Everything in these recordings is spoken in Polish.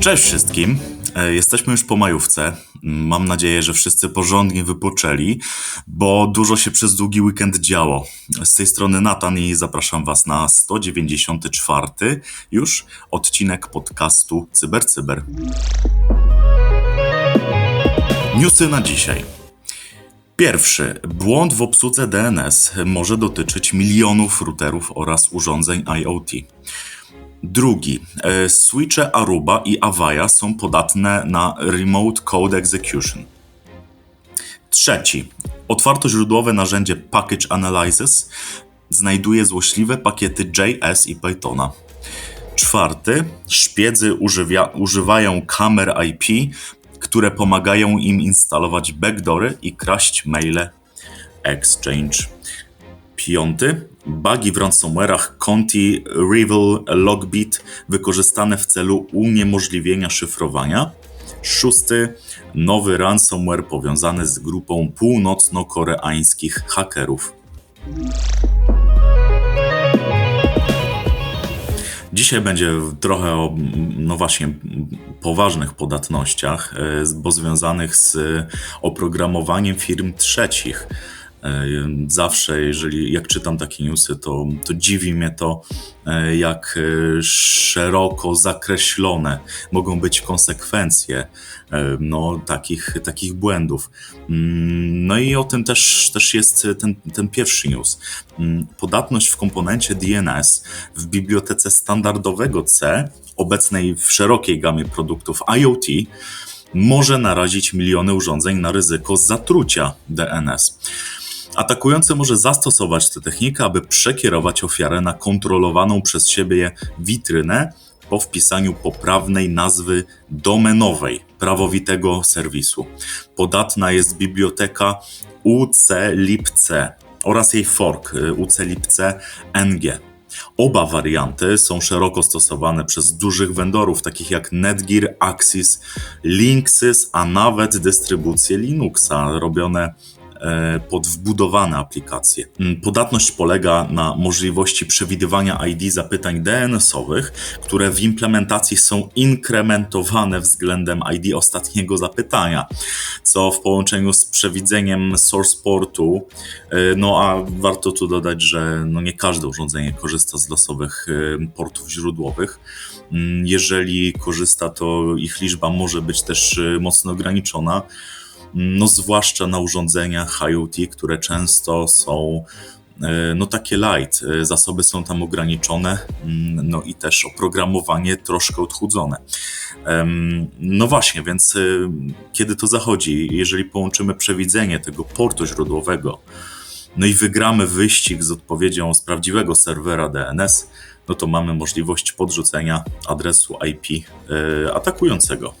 Cześć wszystkim. E, Jesteśmy już po majówce. Mam nadzieję, że wszyscy porządnie wypoczęli, bo dużo się przez długi weekend działo. Z tej strony Natan i zapraszam Was na 194 już odcinek podcastu CyberCyber. Newsy na dzisiaj. Pierwszy. Błąd w obsłudze DNS może dotyczyć milionów routerów oraz urządzeń IoT. Drugi. e, Switche Aruba i Avaya są podatne na Remote Code Execution. Trzeci. Otwartoźródłowe narzędzie Package Analysis znajduje złośliwe pakiety JS i Pythona. Czwarty. Szpiedzy używia, używają kamer IP, które pomagają im instalować backdoory i kraść maile Exchange. Piąty. Bugi w ransomware'ach Conti, Rival, Logbit wykorzystane w celu uniemożliwienia szyfrowania. Szósty. Nowy ransomware powiązany z grupą północno-koreańskich hakerów. Dzisiaj będzie trochę o, no właśnie, poważnych podatnościach, e, bo związanych z oprogramowaniem firm trzecich. E, Zawsze, jeżeli jak czytam takie newsy, to, to dziwi mnie to, e, jak e, szeroko zakreślone mogą być konsekwencje no, takich, takich błędów. Mm, No i o tym też, też jest ten, ten pierwszy news. Mm, Podatność w komponencie DNS w bibliotece standardowego C, obecnej w szerokiej gamie produktów IoT, może narazić miliony urządzeń na ryzyko zatrucia DNS. Atakujący może zastosować tę technikę, aby przekierować ofiarę na kontrolowaną przez siebie witrynę po wpisaniu poprawnej nazwy domenowej prawowitego serwisu. Podatna jest biblioteka UCLibC oraz jej fork y, UCLibC NG. Oba warianty są szeroko stosowane przez dużych vendorów, takich jak Netgear, Axis, Linksys, a nawet dystrybucje Linuxa, robione pod wbudowane aplikacje. Mm, Podatność polega na możliwości przewidywania ID zapytań DNS-owych, które w implementacji są inkrementowane względem ID ostatniego zapytania, co w połączeniu z przewidzeniem source portu, e, no a warto tu dodać, że no nie każde urządzenie korzysta z losowych e, portów źródłowych. Mm, Jeżeli korzysta, to ich liczba może być też e, mocno ograniczona no zwłaszcza na urządzeniach IoT, które często są e, no takie light, e, zasoby są tam ograniczone, mm, no i też oprogramowanie troszkę odchudzone. No właśnie, więc e, kiedy to zachodzi, jeżeli połączymy przewidzenie tego portu źródłowego, no i wygramy wyścig z odpowiedzią z prawdziwego serwera DNS, no to mamy możliwość podrzucenia adresu IP atakującego.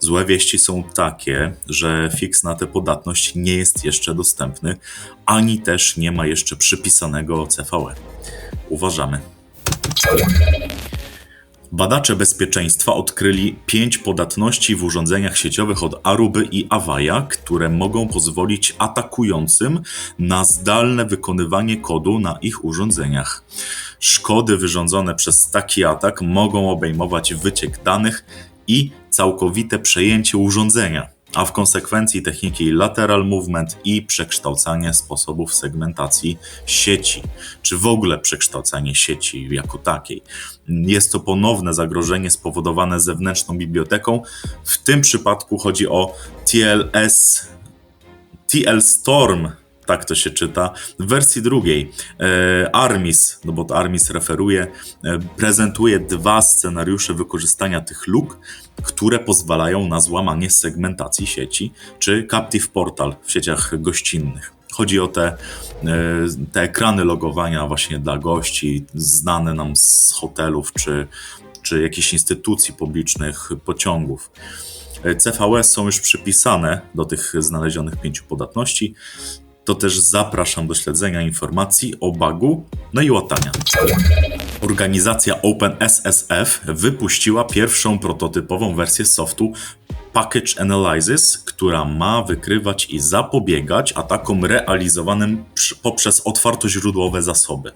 Złe wieści są takie, że fix na tę podatność nie jest jeszcze dostępny, ani też nie ma jeszcze przypisanego CVE. Uważamy. Badacze bezpieczeństwa odkryli pięć podatności w urządzeniach sieciowych od Aruby i Avaya, które mogą pozwolić atakującym na zdalne wykonywanie kodu na ich urządzeniach. Szkody wyrządzone przez taki atak mogą obejmować wyciek danych i całkowite przejęcie urządzenia, a w konsekwencji techniki lateral movement i przekształcanie sposobów segmentacji sieci, czy w ogóle przekształcanie sieci jako takiej. Jest to ponowne zagrożenie spowodowane zewnętrzną biblioteką. W tym przypadku chodzi o TLS TL Storm, tak to się czyta, w wersji drugiej. E, Armis, no bo to Armis referuje, e, prezentuje dwa scenariusze wykorzystania tych luk, które pozwalają na złamanie segmentacji sieci, czy Captive Portal w sieciach gościnnych. Chodzi o te, e, te ekrany logowania właśnie dla gości, znane nam z hotelów czy, czy jakichś instytucji publicznych, pociągów. CVE są już przypisane do tych znalezionych pięciu podatności. To też zapraszam do śledzenia informacji o bugu, no i łatania. Organizacja OpenSSF wypuściła pierwszą prototypową wersję softu Package Analysis, która ma wykrywać i zapobiegać atakom realizowanym poprzez otwartoźródłowe zasoby.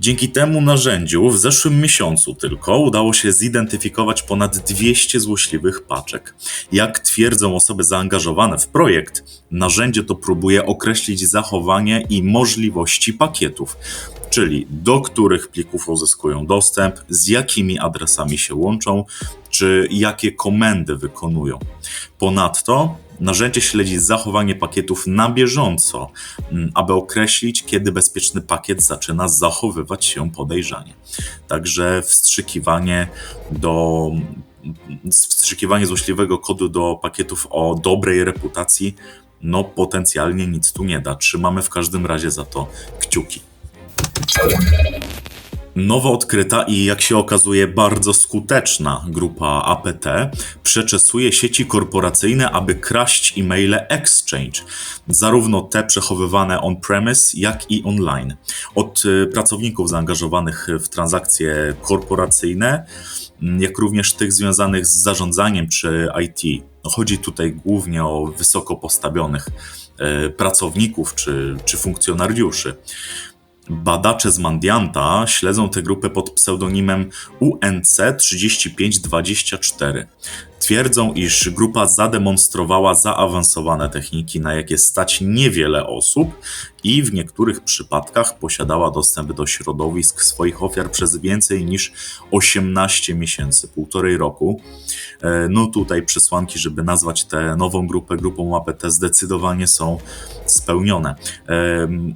Dzięki temu narzędziu w zeszłym miesiącu tylko udało się zidentyfikować ponad 200 złośliwych paczek. Jak twierdzą osoby zaangażowane w projekt, narzędzie to próbuje określić zachowanie i możliwości pakietów, czyli do których plików uzyskują dostęp, z jakimi adresami się łączą, czy jakie komendy wykonują. Ponadto Narzędzie śledzi zachowanie pakietów na bieżąco, mm, aby określić, kiedy bezpieczny pakiet zaczyna zachowywać się podejrzanie. Także wstrzykiwanie do wstrzykiwanie złośliwego kodu do pakietów o dobrej reputacji, no potencjalnie nic tu nie da. Trzymamy w każdym razie za to kciuki. Nowo odkryta i jak się okazuje bardzo skuteczna grupa APT przeczesuje sieci korporacyjne, aby kraść e-maile Exchange, zarówno te przechowywane on-premise, jak i online. Od y, pracowników zaangażowanych w transakcje korporacyjne, mm, jak również tych związanych z zarządzaniem czy IT. No, chodzi tutaj głównie o wysoko postawionych y, pracowników czy, czy funkcjonariuszy. Badacze z Mandianta śledzą tę grupę pod pseudonimem UNC3524. Twierdzą, iż grupa zademonstrowała zaawansowane techniki, na jakie stać niewiele osób i w niektórych przypadkach posiadała dostęp do środowisk swoich ofiar przez więcej niż 18 miesięcy, półtorej roku. E, no tutaj przesłanki, żeby nazwać tę nową grupę grupą APT zdecydowanie są spełnione.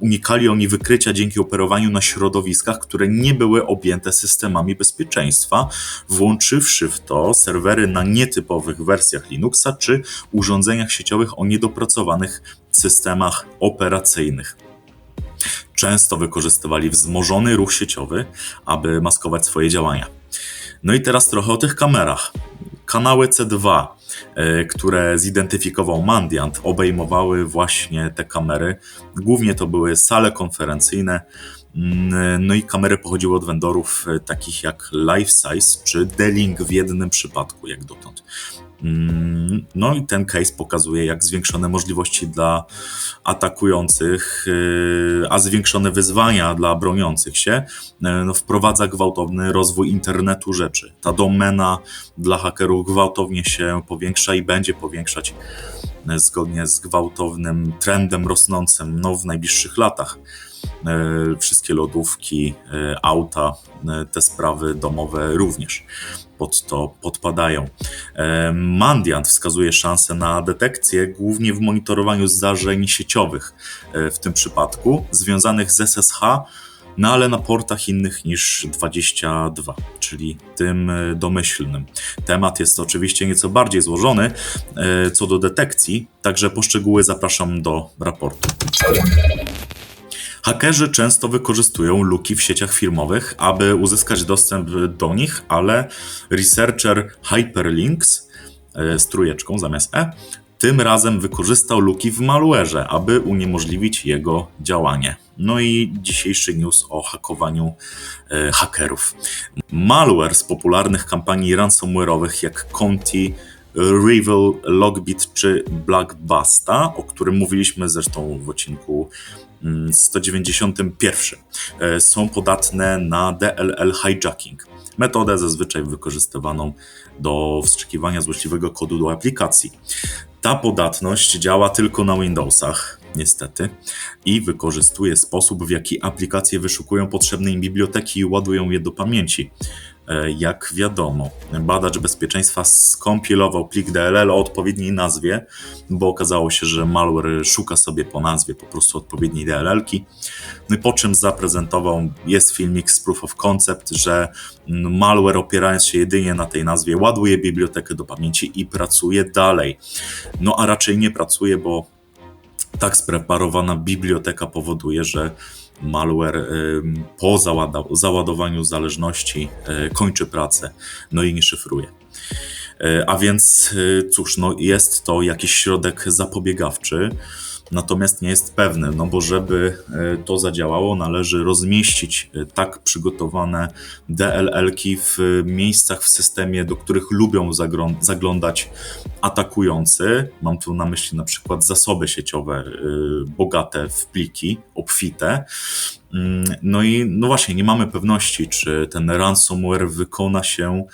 Unikali oni wykrycia dzięki operowaniu na środowiskach, które nie były objęte systemami bezpieczeństwa, włączywszy w to serwery na nietypowych wersjach Linuxa czy urządzeniach sieciowych o niedopracowanych systemach operacyjnych. Często wykorzystywali wzmożony ruch sieciowy, aby maskować swoje działania. No i teraz trochę o tych kamerach. Kanały C2, e, które zidentyfikował Mandiant, obejmowały właśnie te kamery. Głównie to były sale konferencyjne, mm, no i kamery pochodziły od vendorów e, takich jak LifeSize czy D-Link w jednym przypadku, jak dotąd. Mm, no i ten case pokazuje, jak zwiększone możliwości dla atakujących, y, a zwiększone wyzwania dla broniących się y, no, wprowadza gwałtowny rozwój internetu rzeczy. Ta domena dla hakerów gwałtownie się powiększa i będzie powiększać y, zgodnie z gwałtownym trendem rosnącym no, w najbliższych latach. Wszystkie lodówki, auta, te sprawy domowe również pod to podpadają. Mandiant wskazuje szanse na detekcję głównie w monitorowaniu zdarzeń sieciowych, e, w tym przypadku związanych z SSH, no ale na portach innych niż 22, czyli tym e, domyślnym. Temat jest oczywiście nieco bardziej złożony e, co do detekcji, także poszczegóły zapraszam do raportu. Hakerzy często wykorzystują luki w sieciach firmowych, aby uzyskać dostęp do nich, ale researcher Hyperlinks e, z trójeczką zamiast E tym razem wykorzystał luki w malware'ze, aby uniemożliwić jego działanie. No i dzisiejszy news o hakowaniu e, hakerów. Malware z popularnych kampanii ransomware'owych jak Conti, Rival, Logbit czy Blackbasta, o którym mówiliśmy zresztą w odcinku 191 e, są podatne na DLL hijacking, metodę zazwyczaj wykorzystywaną do wstrzykiwania złośliwego kodu do aplikacji. Ta podatność działa tylko na Windowsach, niestety, i wykorzystuje sposób, w jaki aplikacje wyszukują potrzebne im biblioteki i ładują je do pamięci. E, jak wiadomo, badacz bezpieczeństwa skompilował plik DLL o odpowiedniej nazwie, bo okazało się, że malware szuka sobie po nazwie po prostu odpowiedniej DLL-ki. No i po czym zaprezentował, jest filmik z proof of concept, że malware opierając się jedynie na tej nazwie ładuje bibliotekę do pamięci i pracuje dalej. No a raczej nie pracuje, bo tak spreparowana biblioteka powoduje, że malware po załadowaniu zależności e, kończy pracę, no i nie szyfruje. E, a więc cóż, no jest to jakiś środek zapobiegawczy, natomiast nie jest pewny, no bo żeby e, to zadziałało, należy rozmieścić e, tak przygotowane DLL-ki w miejscach w systemie, do których lubią zaglądać atakujący. Mam tu na myśli na przykład zasoby sieciowe e, bogate w pliki, obfite. Mm, No i no właśnie, nie mamy pewności, czy ten ransomware wykona się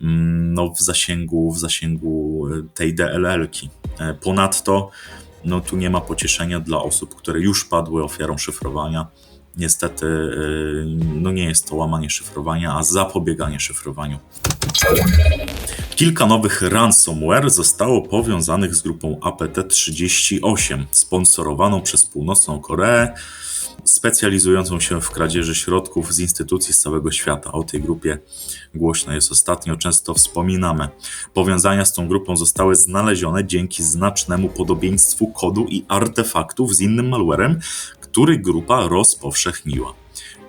mm, no, w zasięgu, w zasięgu e, tej DLL-ki. E, Ponadto no, tu nie ma pocieszenia dla osób, które już padły ofiarą szyfrowania. Niestety e, no, nie jest to łamanie szyfrowania, a zapobieganie szyfrowaniu. Kilka nowych ransomware zostało powiązanych z grupą APT-38, sponsorowaną przez Północną Koreę, specjalizującą się w kradzieży środków z instytucji z całego świata. O tej grupie głośno jest ostatnio, często wspominamy. Powiązania z tą grupą zostały znalezione dzięki znacznemu podobieństwu kodu i artefaktów z innym malwarem, który grupa rozpowszechniła.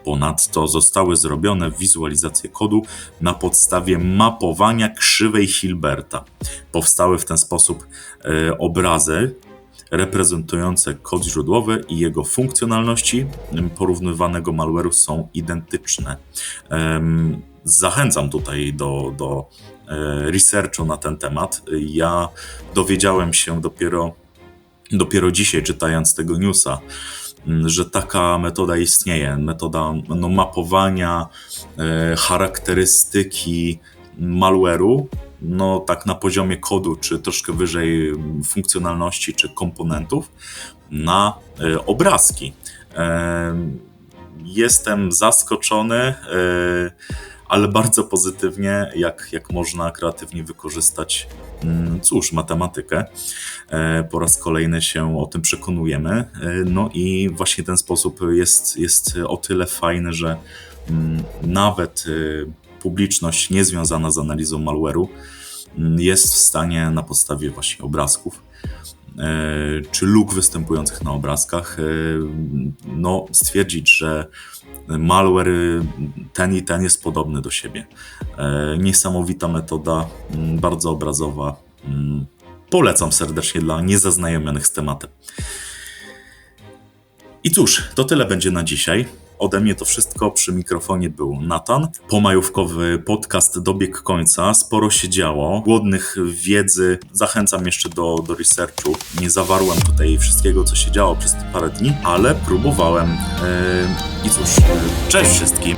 Ponadto zostały zrobione wizualizacje kodu na podstawie mapowania krzywej Hilberta. Powstały w ten sposób e, obrazy reprezentujące kod źródłowy i jego funkcjonalności porównywanego malware'u są identyczne. Zachęcam tutaj do, do e, researchu na ten temat. Ja dowiedziałem się dopiero, dopiero dzisiaj, czytając tego newsa, że taka metoda istnieje. Metoda no, mapowania e, charakterystyki malware'u, no tak na poziomie kodu, czy troszkę wyżej funkcjonalności, czy komponentów, na e, obrazki. E, Jestem zaskoczony, e, ale bardzo pozytywnie, jak, jak można kreatywnie wykorzystać, mm, cóż, matematykę. Po raz kolejny się o tym przekonujemy. No i właśnie ten sposób jest, jest o tyle fajny, że mm, nawet e, publiczność niezwiązana z analizą malware'u mm, jest w stanie na podstawie właśnie obrazków e, czy luk występujących na obrazkach, e, no, stwierdzić, że malware ten i ten jest podobny do siebie. E, Niesamowita metoda, mm, bardzo obrazowa. Mm, Polecam serdecznie dla niezaznajomionych z tematem. I cóż, to tyle będzie na dzisiaj. Ode mnie to wszystko. Przy mikrofonie był Natan. Pomajówkowy podcast dobiegł końca. Sporo się działo. Głodnych wiedzy. Zachęcam jeszcze do, do researchu. Nie zawarłem tutaj wszystkiego, co się działo przez te parę dni, ale próbowałem. Yy, I cóż, yy, cześć wszystkim.